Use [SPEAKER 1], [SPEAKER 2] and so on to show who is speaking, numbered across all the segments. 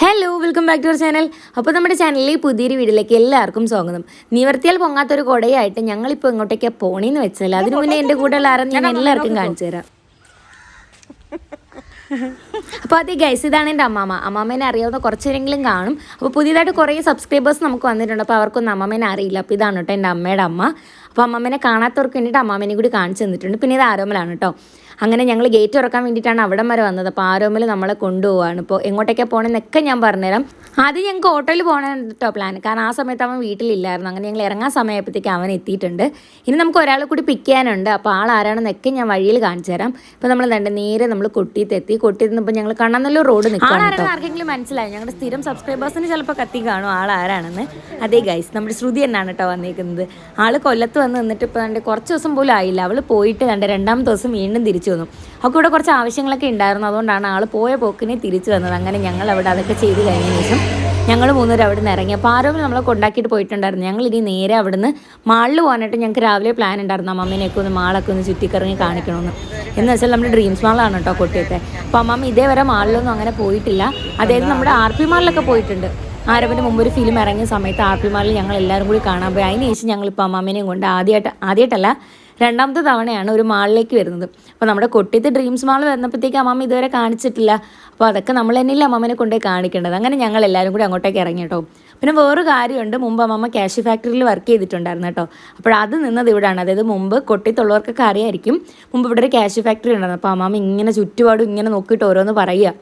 [SPEAKER 1] Hello welcome back to our channel അപ്പോൾ നമ്മുടെ ചാനലിൽ പുതിയൊരു വീഡിയോയിലേക്ക് എല്ലാവർക്കും സ്വാഗതം. നിവർത്തിയാൽ പൊങ്ങാത്തൊരു കൊടയായിട്ട് ഞങ്ങളിപ്പോൾ ഇങ്ങോട്ടേക്ക് പോണേന്ന് വെച്ചാൽ അതിനു മുന്നേ എന്റെ കൂടെയുള്ള ആരെന്ന് ഞാൻ എല്ലാവർക്കും കാണിച്ചു തരാം. അപ്പോൾ അതേ ഗൈസ് ഇതാണ് എന്റെ അമ്മാമ്മ അമ്മാമേനെ അറിയാവുന്ന കുറച്ചേരെങ്കിലും കാണും. അപ്പോൾ പുതിയതായിട്ട് കുറേ സബ്സ്ക്രൈബേഴ്സ് നമുക്ക് വന്നിട്ടുണ്ട്. അപ്പോൾ അവർക്കൊന്നും അമ്മാമേനെ അറിയില്ല. അപ്പോൾ ഇതാണ് കേട്ടോ എന്റെ അമ്മയുടെ അമ്മ. അപ്പോൾ അമ്മാമേനെ കാണാത്തവർക്ക് വേണ്ടിയിട്ട് അമ്മാമേനെ കൂടി കാണിച്ചു തന്നിട്ടുണ്ട്. പിന്നെ ഇത് ആരോമലാണ് കേട്ടോ. അങ്ങനെ ഞങ്ങൾ ഗേറ്റ് തുറക്കാൻ വേണ്ടിയിട്ടാണ് അവിടം വരെ വന്നത്. അപ്പോൾ ആരോമിൽ നമ്മളെ കൊണ്ടുപോവാണ്. ഇപ്പോൾ എങ്ങോട്ടേക്കാണ് പോകണമെന്നൊക്കെ ഞാൻ പറഞ്ഞുതരാം. ആദ്യം ഞങ്ങൾക്ക് ഹോട്ടലിൽ പോകണം കേട്ടോ പ്ലാൻ കാരണം ആ സമയത്ത് അവൻ വീട്ടിലില്ലായിരുന്നു. അങ്ങനെ ഞങ്ങൾ ഇറങ്ങാൻ സമയപ്പോഴത്തേക്ക് അവൻ എത്തിയിട്ടുണ്ട്. ഇനി നമുക്ക് ഒരാൾ കൂടി പിക്ക് ചെയ്യാനുണ്ട്. അപ്പോൾ ആൾ ആരാണെന്നൊക്കെ ഞാൻ വഴിയിൽ കാണിച്ചു തരാം. ഇപ്പോൾ നമ്മൾ രണ്ട് നേരെ നമ്മൾ കൊട്ടിയത്തെത്തി. കൊട്ടിയിരുന്നപ്പോൾ ഞങ്ങൾ കണ്ണനല്ലൂർ റോഡ് നിൽക്കുകയാണ് ആർക്കെങ്കിലും മനസ്സിലായി? ഞങ്ങളുടെ സ്ഥിരം സബ്സ്ക്രൈബേഴ്സിന് ചിലപ്പോൾ കത്തി കാണും ആൾ ആരാണെന്ന്. അതേ ഗൈസ് നമ്മുടെ ശ്രുതി എന്നാണ് കേട്ടോ വന്നിരിക്കുന്നത് ആൾ കൊല്ലത്ത് വന്ന് നിന്നിട്ട് ഇപ്പോൾ കണ്ട് കുറച്ച് ദിവസം പോലും ആയില്ല. അവൾ പോയിട്ട് കണ്ട രണ്ടാമത്തെ ദിവസം വീണ്ടും തിരിച്ചു വന്നു അവൾക്ക് ഇവിടെ കുറച്ച് ആവശ്യങ്ങളൊക്കെ ഉണ്ടായിരുന്നു. അതുകൊണ്ടാണ് ആൾ പോയ പോക്കിനെ തിരിച്ചു വന്നത് അങ്ങനെ ഞങ്ങൾ അവിടെ അതൊക്കെ ചെയ്ത് കഴിഞ്ഞ ശേഷം ഞങ്ങൾ മൂന്നുപേരും അവിടെ നിന്ന് ഇറങ്ങി. അപ്പോൾ ആരോഗ്യം നമ്മളെ കൊണ്ടാക്കിയിട്ട് പോയിട്ടുണ്ടായിരുന്നു. ഞങ്ങൾ ഇനി നേരെ അവിടെ നിന്ന് മാളിൽ പോകാനായിട്ട് ഞങ്ങൾക്ക് രാവിലെ പ്ലാൻ ഉണ്ടായിരുന്നു. അമ്മമ്മേനെയൊക്കെ ഒന്ന് മാളൊക്കെ ഒന്ന് ചുറ്റിക്കറങ്ങി കാണിക്കണമെന്ന് എന്ന് വെച്ചാൽ നമ്മുടെ ഡ്രീംസ് മാളാണ് കേട്ടോ കൊട്ടിയത്തെ. അപ്പോൾ അമ്മമ്മ ഇതേവരെ മാളിലൊന്നും അങ്ങനെ പോയിട്ടില്ല. അതായത് നമ്മുടെ ആർ പി മാളിലൊക്കെ പോയിട്ടുണ്ട്. ആരവന്റെ മുമ്പ് ഒരു ഫിലിം ഇറങ്ങിയ സമയത്ത് ആർ പി മാളിൽ ഞങ്ങൾ എല്ലാവരും കൂടി കാണാൻ പോയി. അതിന് ശേഷം ഞങ്ങളിപ്പോൾ അമ്മാമ്മേനെയും കൊണ്ട് ആദ്യമായിട്ട് ആദ്യമായിട്ടല്ല രണ്ടാമത്തെ തവണയാണ് ഒരു മാളിലേക്ക് വരുന്നത്. അപ്പോൾ നമ്മുടെ കൊട്ടിയത്തെ ഡ്രീംസ് മാൾ വരുന്നപ്പോഴത്തേക്ക് അമ്മമ്മ ഇതുവരെ കാണിച്ചിട്ടില്ല. അപ്പോൾ അതൊക്കെ നമ്മൾ തന്നെയല്ലേ അമ്മമ്മനെ കൊണ്ടുപോയി കാണിക്കേണ്ടത്. അങ്ങനെ ഞങ്ങൾ എല്ലാവരും കൂടി അങ്ങോട്ടേക്ക് ഇറങ്ങി കേട്ടോ. പിന്നെ വേറൊരു കാര്യമുണ്ട്. മുമ്പ് അമ്മമ്മ ക്യാഷ് ഫാക്ടറിയിൽ വർക്ക് ചെയ്തിട്ടുണ്ടായിരുന്നു കേട്ടോ. അപ്പോൾ അത് നിന്നത് ഇവിടെയാണ് അതായത് മുമ്പ് കൊട്ടിത്തുള്ളവർക്കൊക്കെ അറിയായിരിക്കും. മുമ്പ് ഇവിടെ ഒരു ക്യാഷ് ഫാക്ടറി ഉണ്ടായിരുന്നു. അപ്പോൾ അമ്മമ്മ ഇങ്ങനെ ചുറ്റുപാടും ഇങ്ങനെ നോക്കിയിട്ട് ഓരോന്ന് പറയുക.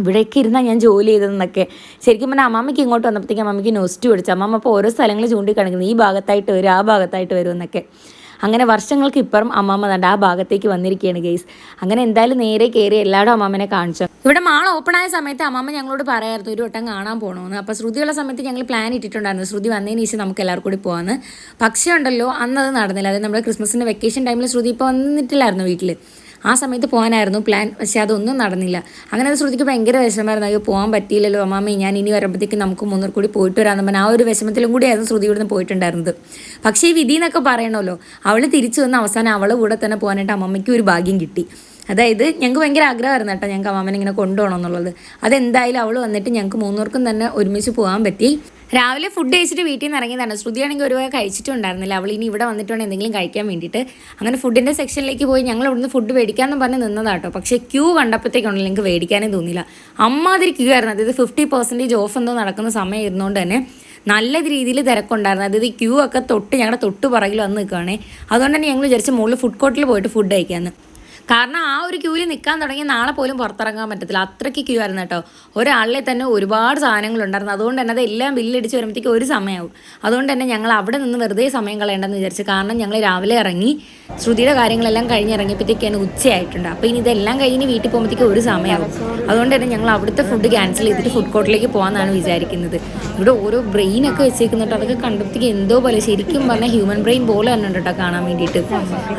[SPEAKER 1] ഇവിടേക്ക് ഇരുന്നാൽ ഞാൻ ജോലി ചെയ്തതെന്നൊക്കെ. ശരിക്കും പറഞ്ഞാൽ അമ്മമ്മയ്ക്ക് ഇങ്ങോട്ട് വന്നപ്പോഴത്തേക്ക് അമ്മമ്മയ്ക്ക് നൊസ്റ്റ് പിടിച്ചു അമ്മമ്മ അപ്പോൾ ഓരോ സ്ഥലങ്ങൾ ചൂണ്ടിക്കാണിക്കുന്നത് ഈ ഭാഗത്തായിട്ട് വരും ആ ഭാഗത്തായിട്ട് വരും എന്നൊക്കെ. അങ്ങനെ വർഷങ്ങൾക്ക് ഇപ്പുറം അമ്മമ്മ തണ്ട് ആ ഭാഗത്തേക്ക് വന്നിരിക്കുകയാണ് ഗെയ്സ് അങ്ങനെ എന്തായാലും നേരെ കയറി എല്ലാവരും അമ്മാമ്മനെ കാണിച്ചു. ഇവിടെ മാൾ ഓപ്പൺ ആയ സമയത്ത് അമ്മാമ്മ ഞങ്ങളോട് പറയായിരുന്നു ഒരു വട്ടം കാണാൻ പോകണമെന്ന് അപ്പോൾ ശ്രുതിയുള്ള സമയത്ത് ഞങ്ങൾ പ്ലാൻ ഇട്ടിട്ടുണ്ടായിരുന്നു ശ്രുതി വന്നതിന് ശേഷം നമുക്ക് എല്ലാവർക്കും കൂടി പോകാമെന്ന് പക്ഷേ ഉണ്ടല്ലോ അന്നത് നടന്നില്ല. അതായത് നമ്മുടെ ക്രിസ്മസിന്റെ വെക്കേഷൻ ടൈമിൽ ശ്രുതി ഇപ്പോൾ വന്നിട്ടില്ലായിരുന്നു വീട്ടിൽ ആ സമയത്ത് പോകാനായിരുന്നു പ്ലാൻ പക്ഷേ അതൊന്നും നടന്നില്ല. അങ്ങനെ അത് ശ്രുതിക്ക് ഭയങ്കര വിഷമമായിരുന്നു. അയ്യോ പോകാൻ പറ്റിയില്ലല്ലോ അമ്മാമ്മ ഞാൻ ഇനി വരുമ്പോഴത്തേക്ക് നമുക്ക് മുന്നൂർ കൂടി പോയിട്ട് വരാമെന്ന് പറഞ്ഞാൽ ആ ഒരു വിഷമത്തിലും കൂടിയായിരുന്നു ശ്രുതി ഇവിടുന്ന് പോയിട്ടുണ്ടായിരുന്നത്. പക്ഷേ ഈ വിധി എന്നൊക്കെ പറയണമല്ലോ അവൾ തിരിച്ചു വന്ന അവസാനം അവളെ കൂടെ തന്നെ പോകാനായിട്ട് അമ്മമ്മയ്ക്ക് ഒരു ഭാഗ്യം കിട്ടി. അതായത് ഞങ്ങൾക്ക് ഭയങ്കര ആഗ്രഹമായിരുന്നു കേട്ടോ ഞങ്ങൾക്ക് അമ്മാമനെ ഇങ്ങനെ കൊണ്ടുപോകണം എന്നുള്ളത്. അതെന്തായാലും അവൾ വന്നിട്ട് ഞങ്ങൾക്ക് മൂന്നൂർക്കും തന്നെ ഒരുമിച്ച് പോകാൻ പറ്റി. രാവിലെ ഫുഡ് കഴിച്ചിട്ട് വീട്ടിൽ നിന്ന് ഇറങ്ങിയതാണ്. ശ്രുതിയാണെങ്കിൽ ഒരു വക കഴിച്ചിട്ടുണ്ടായിരുന്നില്ല. അവൾ ഇനി ഇവിടെ വന്നിട്ടുണ്ട് എന്തെങ്കിലും കഴിക്കാൻ വേണ്ടിയിട്ട്. അങ്ങനെ ഫുഡിന്റെ സെക്ഷനിലേക്ക് പോയി ഞങ്ങൾ ഇവിടുന്ന് ഫുഡ് മേടിക്കാമെന്ന് പറഞ്ഞ് നിന്നതാട്ടോ പക്ഷേ ക്യൂ കണ്ടപ്പോഴത്തേക്കുണ്ടല്ലോ എനിക്ക് മേടിക്കാനേ തോന്നിയില്ല. അമ്മാതിരി ക്യൂ ആയിരുന്നു. അതായത് ഫിഫ്റ്റി പെർസെന്റേജ് ഓഫ് എന്തോ നടക്കുന്ന സമയം ഇരുന്നുകൊണ്ട് തന്നെ നല്ല രീതിയിൽ തിരക്കുണ്ടായിരുന്നു. അതായത് ക്യൂ ഒക്കെ തൊട്ട് ഞങ്ങളുടെ തൊട്ട് പുറകിൽ വന്ന് നിൽക്കുകയാണേ അതുകൊണ്ട് തന്നെ ഞങ്ങൾ വിചാരിച്ച് മുകളിൽ ഫുഡ് കോർട്ടിൽ പോയിട്ട് ഫുഡ് കഴിക്കാമെന്ന് കാരണം ആ ഒരു ക്യൂവിൽ നിൽക്കാൻ തുടങ്ങി നാളെ പോലും പുറത്തിറങ്ങാൻ പറ്റത്തില്ല. അത്രയ്ക്ക് ക്യൂ ആയിരുന്നു കേട്ടോ. ഒരാളിലെ തന്നെ ഒരുപാട് സാധനങ്ങളുണ്ടായിരുന്നു അതുകൊണ്ട് തന്നെ അതെല്ലാം ബില്ലടിച്ച് വരുമ്പോഴത്തേക്ക് ഒരു സമയമാവും. അതുകൊണ്ട് തന്നെ ഞങ്ങൾ അവിടെ നിന്ന് വെറുതെ സമയം കളയേണ്ടെന്ന് വിചാരിച്ചു കാരണം ഞങ്ങൾ രാവിലെ ഇറങ്ങി ശ്രുതിയുടെ കാര്യങ്ങളെല്ലാം കഴിഞ്ഞ് ഇറങ്ങിയപ്പോഴത്തേക്കാണ് ഉച്ചയായിട്ടുണ്ട്. അപ്പോൾ ഇനി ഇതെല്ലാം കഴിഞ്ഞ് വീട്ടിൽ പോകുമ്പോഴത്തേക്ക് ഒരു സമയമാവും. അതുകൊണ്ട് തന്നെ ഞങ്ങൾ അവിടുത്തെ ഫുഡ് ക്യാൻസൽ ചെയ്തിട്ട് ഫുഡ് കോർട്ടിലേക്ക് പോകാമെന്നാണ് വിചാരിക്കുന്നത്. ഇവിടെ ഓരോ ബ്രെയിനൊക്കെ വെച്ചേക്കുന്നുണ്ട്. അതൊക്കെ കണ്ടപ്പോഴത്തേക്ക് എന്തോ പോലെ ശരിക്കും പറഞ്ഞാൽ ഹ്യൂമൻ ബ്രെയിൻ പോലെ തന്നെ ഉണ്ട് കേട്ടോ കാണാൻ വേണ്ടിയിട്ട്.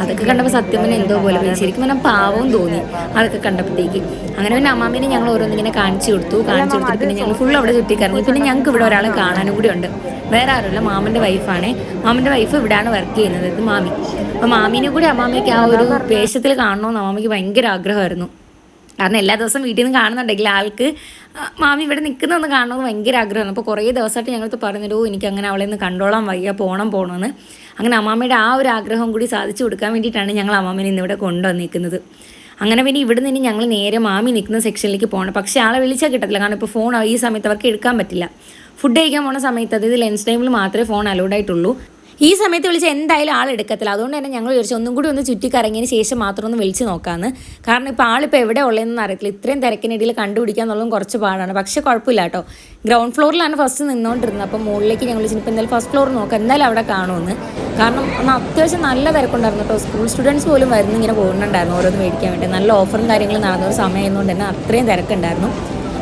[SPEAKER 1] അതൊക്കെ കണ്ടപ്പോൾ സത്യം തന്നെ എന്തോ പോലെ ശരിക്കും പറഞ്ഞാൽ പാവവും തോന്നി. അതൊക്കെ കണ്ടപ്പോഴത്തേക്ക്. അങ്ങനെ പിന്നെ അമ്മാമ്മേനെ ഞങ്ങൾ ഓരോന്നിങ്ങനെ കാണിച്ചു കൊടുത്തു. കാണിച്ചു കൊടുത്തു പിന്നെ ഞങ്ങൾ ഫുൾ അവിടെ ചുറ്റിക്കറങ്ങി. പിന്നെ ഞങ്ങൾക്ക് ഇവിടെ ഒരാളെ കാണാനും കൂടി ഉണ്ട്. വേറെ ആരുമില്ല. മാമന്റെ വൈഫാണ് മാമന്റെ വൈഫ് ഇവിടെയാണ് വർക്ക് ചെയ്യുന്നത്. ഇത് മാമി. അപ്പോൾ മാമീനെ കൂടി അമ്മാമയ്ക്ക് ആ ഒരു വേഷത്തിൽ കാണണമെന്ന് അമ്മാമയ്ക്ക് ഭയങ്കര ആഗ്രഹമായിരുന്നു. കാരണം എല്ലാ ദിവസവും വീട്ടിൽ നിന്ന് കാണുന്നുണ്ടെങ്കിൽ ആൾക്ക് മാമി ഇവിടെ നിൽക്കുന്നതെന്ന് കാണണമെന്ന് ഭയങ്കര ആഗ്രഹമാണ്. അപ്പോൾ കുറേ ദിവസമായിട്ട് ഞങ്ങൾക്ക് പറഞ്ഞിട്ട് എനിക്ക് അങ്ങനെ അവളെ ഒന്ന് കണ്ടോളാൻ വയ്യ പോകണം പോകണമെന്ന് അങ്ങനെ അമ്മാമ്മയുടെ ആ ഒരു ആഗ്രഹം കൂടി സാധിച്ചു കൊടുക്കാൻ വേണ്ടിയിട്ടാണ് ഞങ്ങൾ അമ്മാമ്മനെ ഇന്നിവിടെ കൊണ്ടുവന്നിരിക്കുന്നത്. അങ്ങനെ പിന്നെ ഇവിടെ നിന്ന് ഞങ്ങൾ നേരെ മാമി നിൽക്കുന്ന സെക്ഷനിലേക്ക് പോകണം. പക്ഷേ ആളെ വിളിച്ചാൽ കിട്ടത്തില്ല കാരണം ഇപ്പോൾ ഫോൺ ഈ സമയത്ത് അവർക്ക് എടുക്കാൻ പറ്റില്ല. ഫുഡ് കഴിക്കാൻ പോണ സമയത്ത് അതായത് ലഞ്ച് ടൈമിൽ മാത്രമേ ഫോൺ അലൗഡ് ആയിട്ടുള്ളൂ. ഈ സമയത്ത് വിളിച്ച് എന്തായാലും ആൾ എടുക്കത്തില്ല. അതുകൊണ്ട് തന്നെ ഞങ്ങൾ വിളിച്ചു ഒന്നും കൂടി ഒന്ന് ചുറ്റിക്കറങ്ങിയതിന് ശേഷം മാത്രം ഒന്ന് വിളിച്ച് നോക്കാമെന്ന് കാരണം ഇപ്പോൾ ആളിപ്പോൾ എവിടെ ഉള്ളതെന്ന് അറിയത്തില്ല. ഇത്രയും തിരക്കിനിടയിൽ കണ്ടുപിടിക്കുക എന്നുള്ളതും കുറച്ച് പാടാണ്. പക്ഷേ കുഴപ്പമില്ല കേട്ടോ. ഗ്രൗണ്ട് ഫ്ലോറിലാണ് ഫസ്റ്റ് നിന്നുകൊണ്ടിരുന്നത് അപ്പോൾ മുകളിലേക്ക് ഞങ്ങൾ വിളിച്ചു ഇപ്പോൾ എന്തായാലും ഫസ്റ്റ് ഫ്ലോർ നോക്കാം. എന്തായാലും അവിടെ കാണുമെന്ന്. കാരണം ഒന്ന് അത്യാവശ്യം നല്ല തിരക്കുണ്ടായിരുന്നു കേട്ടോ. സ്കൂൾ സ്റ്റുഡൻസ് പോലും വരുന്ന ഇങ്ങനെ പോകുന്നുണ്ടായിരുന്നു ഓരോന്ന് മേടിക്കാൻ വേണ്ടി. നല്ല ഓഫറും കാര്യങ്ങളും നടന്ന ഒരു സമയമായതുകൊണ്ട് തന്നെ അത്രയും തിരക്കുണ്ടായിരുന്നു.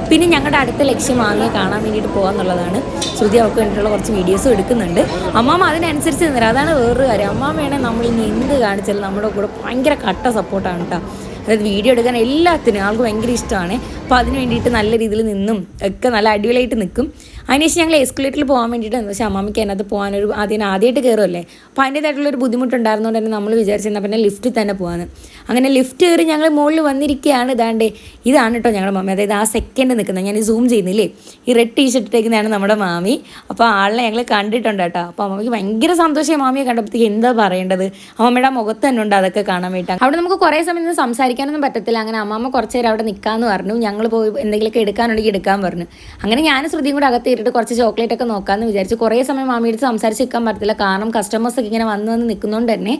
[SPEAKER 1] പിന്നെ ഞങ്ങളുടെ അടുത്ത ലക്ഷ്യം മാമിയെ കാണാൻ വേണ്ടിയിട്ട് പോകാന്നുള്ളതാണ്. ശ്രുതി അവർക്ക് വേണ്ടിയിട്ടുള്ള കുറച്ച് വീഡിയോസും എടുക്കുന്നുണ്ട്. അമ്മാമ്മ അതിനനുസരിച്ച് നിന്നില്ല അതാണ് വേറൊരു കാര്യം. അമ്മാമ്മയാണെങ്കിൽ നമ്മൾ ഇനി എന്ത് കാണിച്ചാലും നമ്മുടെ കൂടെ ഭയങ്കര കട്ട സപ്പോർട്ടാണ് കേട്ടോ അതായത് വീഡിയോ എടുക്കാൻ എല്ലാത്തിനും ആൾക്ക് ഭയങ്കര ഇഷ്ടമാണ്. അപ്പോൾ അതിന് വേണ്ടിയിട്ട് നല്ല രീതിയിൽ നിന്നും ഒക്കെ നല്ല അടിപൊളിയായിട്ട് നിൽക്കും അതിനുശേഷം ഞങ്ങൾ എസ്കുലേറ്ററിൽ പോകാൻ വേണ്ടിയിട്ട് എന്ന് വെച്ചാൽ അമ്മാമിക്ക് അതിനകത്ത് പോകാനൊരു ആദ്യം ആദ്യമായിട്ട് കയറുമല്ലേ അപ്പോൾ അതിന്റേതായിട്ടുള്ളൊരു ബുദ്ധിമുട്ടുണ്ടായിരുന്നതുകൊണ്ട് തന്നെ നമ്മൾ വിചാരിച്ചിരുന്ന പിന്നെ ലിഫ്റ്റിൽ തന്നെ പോകാന്ന് അങ്ങനെ ലിഫ്റ്റ് കയറി ഞങ്ങൾ മുകളിൽ വന്നിരിക്കുകയാണ് ഇതാണ്ട്. ഇതാണ് കേട്ടോ ഞങ്ങളുടെ മാമി. അതായത് ആ സെക്കൻഡ് നിൽക്കുന്നത് ഞാൻ സൂം ചെയ്യുന്നില്ലേ? ഈ റെഡ് ടീഷർട്ട് ഇട്ടേക്കുന്നതാണ് നമ്മുടെ മാമി. അപ്പോൾ ആളിനെ ഞങ്ങൾ കണ്ടിട്ടുണ്ട് കേട്ടോ. അപ്പോൾ അമ്മയ്ക്ക് ഭയങ്കര സന്തോഷമായി മാമിയെ കണ്ടപ്പോഴത്തേക്ക് എന്താ പറയേണ്ടത്? അമ്മയുടെ മുഖത്ത് തന്നെ ഉണ്ട് അതൊക്കെ കാണാൻ വേണ്ടി അവിടെ നമുക്ക് കുറേ സമയം സംസാരിക്കാനൊന്നും പറ്റത്തില്ല. അങ്ങനെ അമ്മമ്മ കുറച്ച് നേരം അവിടെ നിൽക്കാമെന്ന് പറഞ്ഞു. ഞങ്ങൾ പോയി എന്തെങ്കിലുമൊക്കെ എടുക്കാനുണ്ടെങ്കിൽ എടുക്കാൻ പറഞ്ഞു. അങ്ങനെ ഞാൻ ശ്രുതിയും കൂടെ അകത്ത് ഇട്ടിട്ട് കുറച്ച് ചോക്ലേറ്റ് ഒക്കെ നോക്കാമെന്ന് വിചാരിച്ചു. കുറേ സമയം മാമിയുടെ സംസാരിച്ച് നിൽക്കാൻ പറ്റത്തില്ല. കാരണം കസ്റ്റമേഴ്സ് ഒക്കെ ഇങ്ങനെ വന്ന് വന്ന് നിൽക്കുന്നതുകൊണ്ട് തന്നെ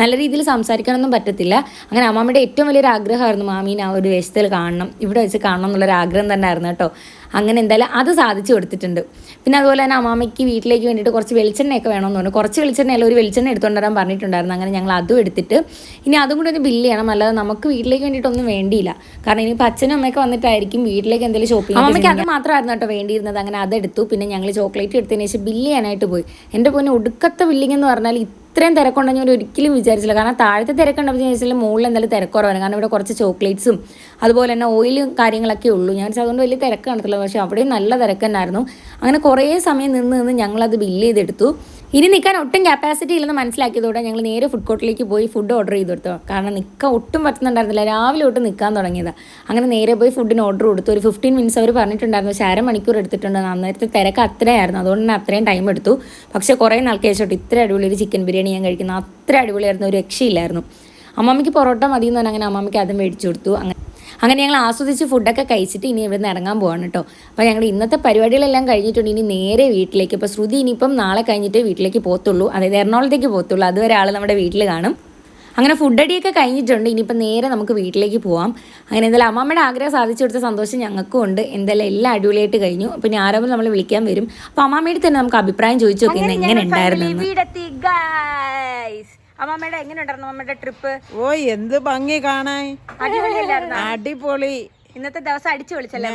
[SPEAKER 1] നല്ല രീതിയിൽ സംസാരിക്കാനൊന്നും പറ്റത്തില്ല. അങ്ങനെ അമ്മാമ്മയുടെ ഏറ്റവും വലിയൊരു ആഗ്രഹമായിരുന്നു മാമീനെ ആ ഒരു വേഷത്തിൽ കാണണം. ഇവിടെ വെച്ച് കാണണം എന്നുള്ളൊരു ആഗ്രഹം തന്നെ ആയിരുന്നു കേട്ടോ. അങ്ങനെ എന്തായാലും അത് സാധിച്ചു കൊടുത്തിട്ടുണ്ട്. പിന്നെ അതുപോലെ തന്നെ അമ്മാമ്മയ്ക്ക് വീട്ടിലേക്ക് വേണ്ടിയിട്ട് കുറച്ച് വെളിച്ചെണ്ണയൊക്കെ വേണമെന്ന് പറഞ്ഞു. കുറച്ച് വെളിച്ചെണ്ണയല്ല ഒരു വെളിച്ചെണ്ണ എടുത്തുകൊണ്ട് വരാൻ പറഞ്ഞിട്ടുണ്ടായിരുന്നു. അങ്ങനെ ഞങ്ങൾ അതും എടുത്തിട്ട് ഇനി അതും കൂടി ഒന്ന് ബില്ല് ചെയ്യണം. അല്ലാതെ നമുക്ക് വീട്ടിലേക്ക് വേണ്ടിയിട്ടൊന്നും വേണ്ടിയില്ല. കാരണം ഇനിയിപ്പോൾ അച്ഛനും അമ്മയൊക്കെ വന്നിട്ടായിരിക്കും വീട്ടിലേക്ക് എന്തെങ്കിലും ഷോപ്പിംഗ് അമ്മയ്ക്ക് അത് മാത്രമായിരുന്നു കേട്ടോ വേണ്ടിയിരുന്നത്. അങ്ങനെ അതെടുത്തു. പിന്നെ ഞങ്ങൾ ചോക്ലേറ്റ് എടുത്തതിന് ശേഷം ബില്ല് ചെയ്യാനായിട്ട് പോയി. എന്റെ പൊന്നെ ഒടുക്കത്തെ ബില്ലിംഗ് എന്ന് പറഞ്ഞാൽ ഇത്രയും തിരക്കുണ്ടെന്ന് ഞാൻ ഒരിക്കലും വിചാരിച്ചില്ല. കാരണം താഴത്തെ തിരക്കുണ്ടെന്ന് ചോദിച്ചാൽ മുകളിൽ എന്തായാലും തിരക്കുറവാണ്. കാരണം ഇവിടെ കുറച്ച് ചോക്ലേറ്റ്സും അതുപോലെ തന്നെ ഓയിലും കാര്യങ്ങളൊക്കെ ഉള്ളൂ. ഞാൻ അതുകൊണ്ട് വലിയ തിരക്ക് കാണത്തില്ല പക്ഷേ അവിടെയും നല്ല തിരക്ക് തന്നെയായിരുന്നു. അങ്ങനെ കുറേ സമയം നിന്ന് നിന്ന് ഞങ്ങളത് ബില്ല് ചെയ്തെടുത്തു. ഇനി നിൽക്കാൻ ഒട്ടും കപ്പാസിറ്റി ഇല്ലെന്ന് മനസ്സിലാക്കിയതോടെ ഞങ്ങൾ നേരെ ഫുഡ് കോർട്ടിലേക്ക് പോയി ഫുഡ് ഓർഡർ ചെയ്ത് കൊടുത്തു. കാരണം നിൽക്കാൻ ഒട്ടും പറ്റുന്നുണ്ടായിരുന്നില്ല. രാവിലെ തൊട്ട് നിൽക്കാൻ തുടങ്ങിയതാണ് അങ്ങനെ നേരെ പോയി ഫുഡിന് ഓർഡർ കൊടുത്തു. ഒരു ഫിഫ്റ്റീൻ മിനിറ്റ്സ് അവർ പറഞ്ഞിട്ടുണ്ടായിരുന്നു. പക്ഷേ അരമണിക്കൂർ എടുത്തിട്ടുണ്ട്. അന്നേരത്തെ തിരക്ക് അത്രയായിരുന്നു. അതുകൊണ്ട് തന്നെ അത്രയും ടൈം എടുത്തു. പക്ഷേ കുറേ നാൾക്ക് ശേഷം ഇത്ര അടിപൊളി ഒരു ചിക്കൻ ബിരിയാണി ഞാൻ കഴിക്കുന്ന അത്ര അടിപൊളിയായിരുന്നു. ഒരു രക്ഷയില്ലായിരുന്നു. അമ്മാമ്മയ്ക്ക് പൊറോട്ട മതി എന്ന് പറഞ്ഞാൽ അങ്ങനെ അമ്മാമ്മയ്ക്ക് അതും മേടിച്ചു കൊടുത്തു. അങ്ങനെ അങ്ങനെ ഞങ്ങൾ ആസ്വദിച്ച് ഫുഡൊക്കെ കഴിച്ചിട്ട് ഇനി ഇവിടുന്ന് ഇറങ്ങാൻ പോവാണ് കേട്ടോ അപ്പോൾ ഞങ്ങൾ ഇന്നത്തെ പരിപാടികളെല്ലാം കഴിഞ്ഞിട്ടുണ്ട്. ഇനി നേരെ വീട്ടിലേക്ക്. ഇപ്പോൾ ശ്രുതി ഇനിയിപ്പം നാളെ കഴിഞ്ഞിട്ട് വീട്ടിലേക്ക് പോകത്തുള്ളൂ അതായത് എറണാകുളത്തേക്ക് പോകത്തുള്ളൂ അതുവരെ ആൾ നമ്മുടെ വീട്ടിൽ കാണും. അങ്ങനെ ഫുഡടിയൊക്കെ കഴിഞ്ഞിട്ടുണ്ട്. ഇനിയിപ്പോൾ നേരെ നമുക്ക് വീട്ടിലേക്ക് പോവാം. അങ്ങനെ എന്തായാലും അമ്മമ്മയുടെ ആഗ്രഹം സാധിച്ചു കൊടുത്ത സന്തോഷം ഞങ്ങൾക്കും ഉണ്ട്. എന്തായാലും എല്ലാം അടിപൊളിയായിട്ട് കഴിഞ്ഞു. അപ്പോൾ പിന്നെ ആരാകുമ്പോൾ നമ്മൾ വിളിക്കാൻ വരും. അപ്പോൾ അമ്മമ്മയുടെ തന്നെ നമുക്ക് അഭിപ്രായം ചോദിച്ചു നോക്കുന്നത് എങ്ങനെ ഉണ്ടായിരുന്നു
[SPEAKER 2] അമ്മമ്മയുടെ എങ്ങനെ ഉണ്ടായിരുന്നു അമ്മമ്മയുടെ ട്രിപ്പ്
[SPEAKER 3] ഓ എന്ത് ഭംഗി കാണാൻ.
[SPEAKER 2] അടിപൊളിയല്ലായിരുന്നു?
[SPEAKER 3] അടിപൊളി.
[SPEAKER 2] ഇന്നത്തെ ദിവസം അടിച്ചു വിളിച്ചല്ലേ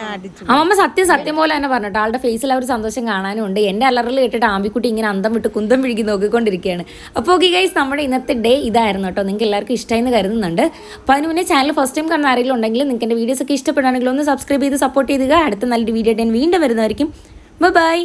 [SPEAKER 1] അമ്മമ്മ സത്യം സത്യം പോലെ തന്നെ പറഞ്ഞിട്ട് ആളുടെ ഫേസിൽ ആ ഒരു സന്തോഷം കാണാനും ഉണ്ട് എന്റെ അലറിൽ കേട്ടിട്ട് ആമ്പിക്കുട്ടി ഇങ്ങനെ അന്തം വിട്ട് കുന്തം വിഴുകി നോക്കിക്കൊണ്ടിരിക്കുകയാണ്. അപ്പോൾ ഓക്കെ ഗൈസ് നമ്മുടെ ഇന്നത്തെ ഡേ ഇതായിരുന്നു കേട്ടോ. നിങ്ങൾക്ക് എല്ലാവർക്കും ഇഷ്ടമായെന്ന് കരുതുന്നുണ്ട്. അപ്പോൾ അതിന് മുന്നേ ചാനൽ ഫസ്റ്റ് ടൈം കാണുന്ന ആരെങ്കിലും ഉണ്ടെങ്കിൽ നിങ്ങൾക്ക് എന്റെ വീഡിയോസ് ഒക്കെ ഇഷ്ടപ്പെടുകയാണെങ്കിൽ ഒന്ന് സബ്സ്ക്രൈബ് ചെയ്ത് സപ്പോർട്ട് ചെയ്യുക അടുത്ത നല്ലൊരു വീഡിയോ ഞാൻ വീണ്ടും വരുന്നതായിരിക്കും. ബൈ